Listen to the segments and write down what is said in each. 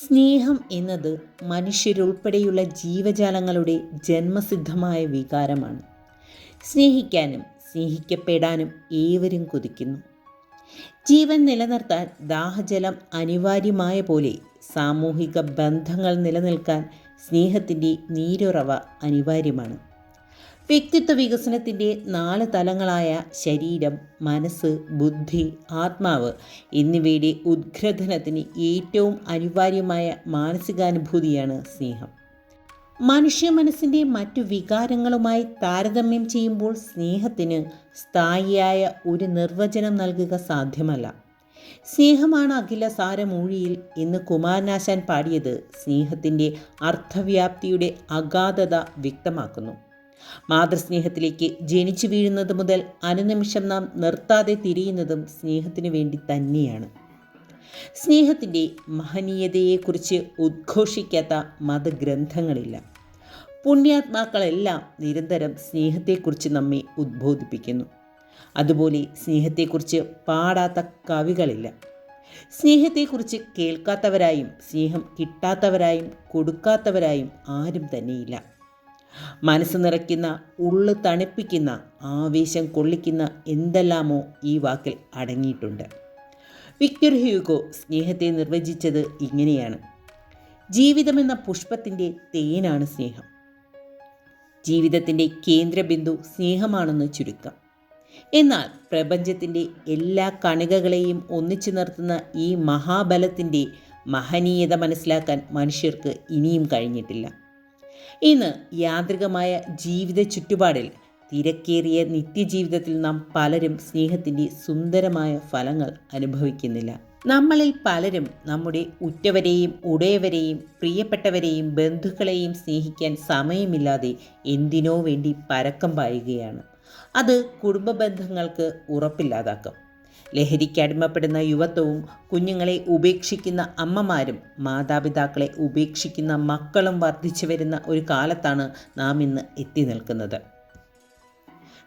സ്നേഹം എന്നത് മനുഷ്യരുൾപ്പെടെയുള്ള ജീവജാലങ്ങളുടെ ജന്മസിദ്ധമായ വികാരമാണ്. സ്നേഹിക്കാനും സ്നേഹിക്കപ്പെടാനും ഏവരും കൊതിക്കുന്നു. ജീവൻ നിലനിർത്താൻ ദാഹജലം അനിവാര്യമായ പോലെ സാമൂഹിക ബന്ധങ്ങൾ നിലനിൽക്കാൻ സ്നേഹത്തിന്റെ നീരുറവ അനിവാര്യമാണ്. വ്യക്തിത്വ വികസനത്തിന്റെ നാല് തലങ്ങളായ ശരീരം മനസ്സ് ബുദ്ധി ആത്മാവ് എന്നിവയുടെ ഉദ്ഗ്രഥനത്തിന് ഏറ്റവും അനിവാര്യമായ മാനസികാനുഭൂതിയാണ് സ്നേഹം. മനുഷ്യ മനസ്സിന്റെ മറ്റു വികാരങ്ങളുമായി താരതമ്യം ചെയ്യുമ്പോൾ സ്നേഹത്തിന് സ്ഥായിയായ ഒരു നിർവചനം നൽകുക സാധ്യമല്ല. സ്നേഹമാണ് അഖില സാരമൂഴിയിൽ എന്ന് കുമാരനാശാൻ പാടിയത്. സ്നേഹത്തിന്റെ അർത്ഥവ്യാപ്തിയുടെ അഗാധത വ്യക്തമാക്കുന്നു. മാതൃസ്നേഹത്തിലേക്ക് ജനിച്ചു വീഴുന്നത് മുതൽ അനുനിമിഷം നാം നിർത്താതെ തിരിയുന്നതും സ്നേഹത്തിനു വേണ്ടി തന്നെയാണ്. സ്നേഹത്തിന്റെ മഹനീയതയെക്കുറിച്ച് ഉദ്ഘോഷിക്കാത്ത മതഗ്രന്ഥങ്ങളില്ല. പുണ്യാത്മാക്കളെല്ലാം നിരന്തരം സ്നേഹത്തെക്കുറിച്ച് നമ്മെ ഉദ്ബോധിപ്പിക്കുന്നു. അതുപോലെ സ്നേഹത്തെക്കുറിച്ച് പാടാത്ത കവികളില്ല. സ്നേഹത്തെക്കുറിച്ച് കേൾക്കാത്തവരായും സ്നേഹം കിട്ടാത്തവരായും കൊടുക്കാത്തവരായും ആരും തന്നെയില്ല. മനസ്സ് നിറയ്ക്കുന്ന ഉള്ളു തണുപ്പിക്കുന്ന ആവേശം കൊള്ളിക്കുന്ന എന്തെല്ലാമോ ഈ വാക്കിൽ അടങ്ങിയിട്ടുണ്ട്. വിക്ടർ ഹ്യൂഗോ സ്നേഹത്തെ നിർവചിച്ചത് ഇങ്ങനെയാണ്. ജീവിതമെന്ന പുഷ്പത്തിന്റെ തേനാണ് സ്നേഹം. ജീവിതത്തിന്റെ കേന്ദ്രബിന്ദു സ്നേഹമാണെന്ന് ചുരുക്കം. എന്നാൽ പ്രപഞ്ചത്തിന്റെ എല്ലാ കണികകളെയും ഒന്നിച്ചു നിർത്തുന്ന ഈ മഹാബലത്തിന്റെ മഹനീയത മനസ്സിലാക്കാൻ മനുഷ്യർക്ക് ഇനിയും കഴിഞ്ഞിട്ടില്ല. ഇന്ന് യാന്ത്രികമായ ജീവിത ചുറ്റുപാടിൽ തിരക്കേറിയ നിത്യജീവിതത്തിൽ നാം പലരും സ്നേഹത്തിന്റെ സുന്ദരമായ ഫലങ്ങൾ അനുഭവിക്കുന്നില്ല. നമ്മളിൽ പലരും നമ്മുടെ ഉറ്റവരെയും ഉടയവരെയും പ്രിയപ്പെട്ടവരെയും ബന്ധുക്കളെയും സ്നേഹിക്കാൻ സമയമില്ലാതെ എന്തിനോ വേണ്ടി പരക്കം പായുകയാണ്. അത് കുടുംബ ബന്ധങ്ങൾക്ക് ഉറപ്പില്ലാതാക്കും. ലഹരിക്ക് അടിമപ്പെടുന്ന യുവത്വവും കുഞ്ഞുങ്ങളെ ഉപേക്ഷിക്കുന്ന അമ്മമാരും മാതാപിതാക്കളെ ഉപേക്ഷിക്കുന്ന മക്കളും വർദ്ധിച്ചു വരുന്ന ഒരു കാലത്താണ് നാം ഇന്ന് എത്തി നിൽക്കുന്നത്.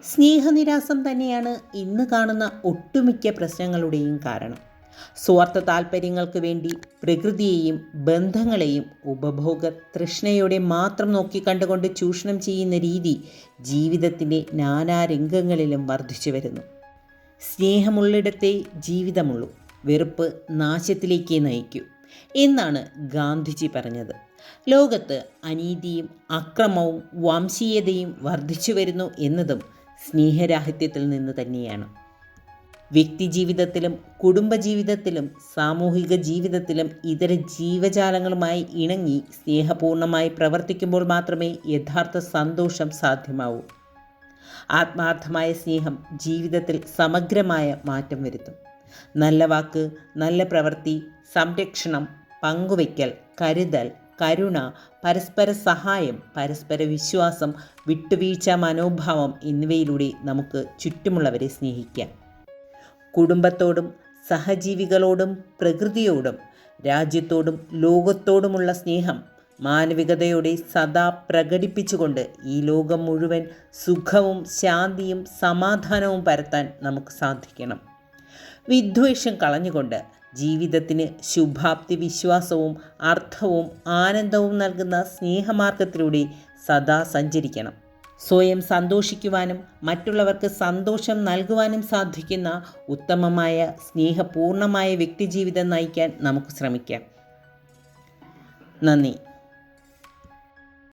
സ്നേഹനിരാസം തന്നെയാണ് ഇന്ന് കാണുന്ന ഒട്ടുമിക്ക പ്രശ്നങ്ങളുടെയും കാരണം. സ്വാർത്ഥ താല്പര്യങ്ങൾക്ക് വേണ്ടി പ്രകൃതിയെയും ബന്ധങ്ങളെയും ഉപഭോഗ തൃഷ്ണയോടെ മാത്രം നോക്കിക്കണ്ടുകൊണ്ട് ചൂഷണം ചെയ്യുന്ന രീതി ജീവിതത്തിന്റെ നാനാരംഗങ്ങളിലും വർദ്ധിച്ചു വരുന്നു. സ്നേഹമുള്ളിടത്തെ ജീവിതമുള്ളൂ. വെറുപ്പ് നാശത്തിലേക്ക് നയിക്കൂ. എന്നാണ് ഗാന്ധിജി പറഞ്ഞത്. ലോകത്ത് അനീതിയും അക്രമവും വംശീയതയും വർദ്ധിച്ചു വരുന്നു എന്നതും സ്നേഹരാഹിത്യത്തിൽ നിന്ന് തന്നെയാണ്. വ്യക്തിജീവിതത്തിലും കുടുംബജീവിതത്തിലും സാമൂഹിക ജീവിതത്തിലും ഇതര ജീവജാലങ്ങളുമായി ഇണങ്ങി സ്നേഹപൂർണമായി പ്രവർത്തിക്കുമ്പോൾ മാത്രമേ യഥാർത്ഥ സന്തോഷം സാധ്യമാവൂ. ആത്മാർത്ഥമായ സ്നേഹം ജീവിതത്തിൽ സമഗ്രമായ മാറ്റം വരുത്തും. നല്ല വാക്ക് നല്ല പ്രവൃത്തി സംരക്ഷണം പങ്കുവയ്ക്കൽ കരുതൽ കരുണ പരസ്പര സഹായം പരസ്പര വിശ്വാസം വിട്ടുവീഴ്ച മനോഭാവം എന്നിവയിലൂടെ നമുക്ക് ചുറ്റുമുള്ളവരെ സ്നേഹിക്കാം. കുടുംബത്തോടും സഹജീവികളോടും പ്രകൃതിയോടും രാജ്യത്തോടും ലോകത്തോടുമുള്ള സ്നേഹം മാനവികതയോടെ സദാ പ്രകടിപ്പിച്ചുകൊണ്ട് ഈ ലോകം മുഴുവൻ സുഖവും ശാന്തിയും സമാധാനവും പരത്താൻ നമുക്ക് സാധിക്കണം. വിദ്വേഷം കളഞ്ഞുകൊണ്ട് ജീവിതത്തിന് ശുഭാപ്തി വിശ്വാസവും അർത്ഥവും ആനന്ദവും നൽകുന്ന സ്നേഹമാർഗത്തിലൂടെ സദാ സഞ്ചരിക്കണം. സ്വയം സന്തോഷിക്കുവാനും മറ്റുള്ളവർക്ക് സന്തോഷം നൽകുവാനും സാധിക്കുന്ന ഉത്തമമായ സ്നേഹപൂർണമായ വ്യക്തിജീവിതം നയിക്കാൻ നമുക്ക് ശ്രമിക്കാം. നന്ദി.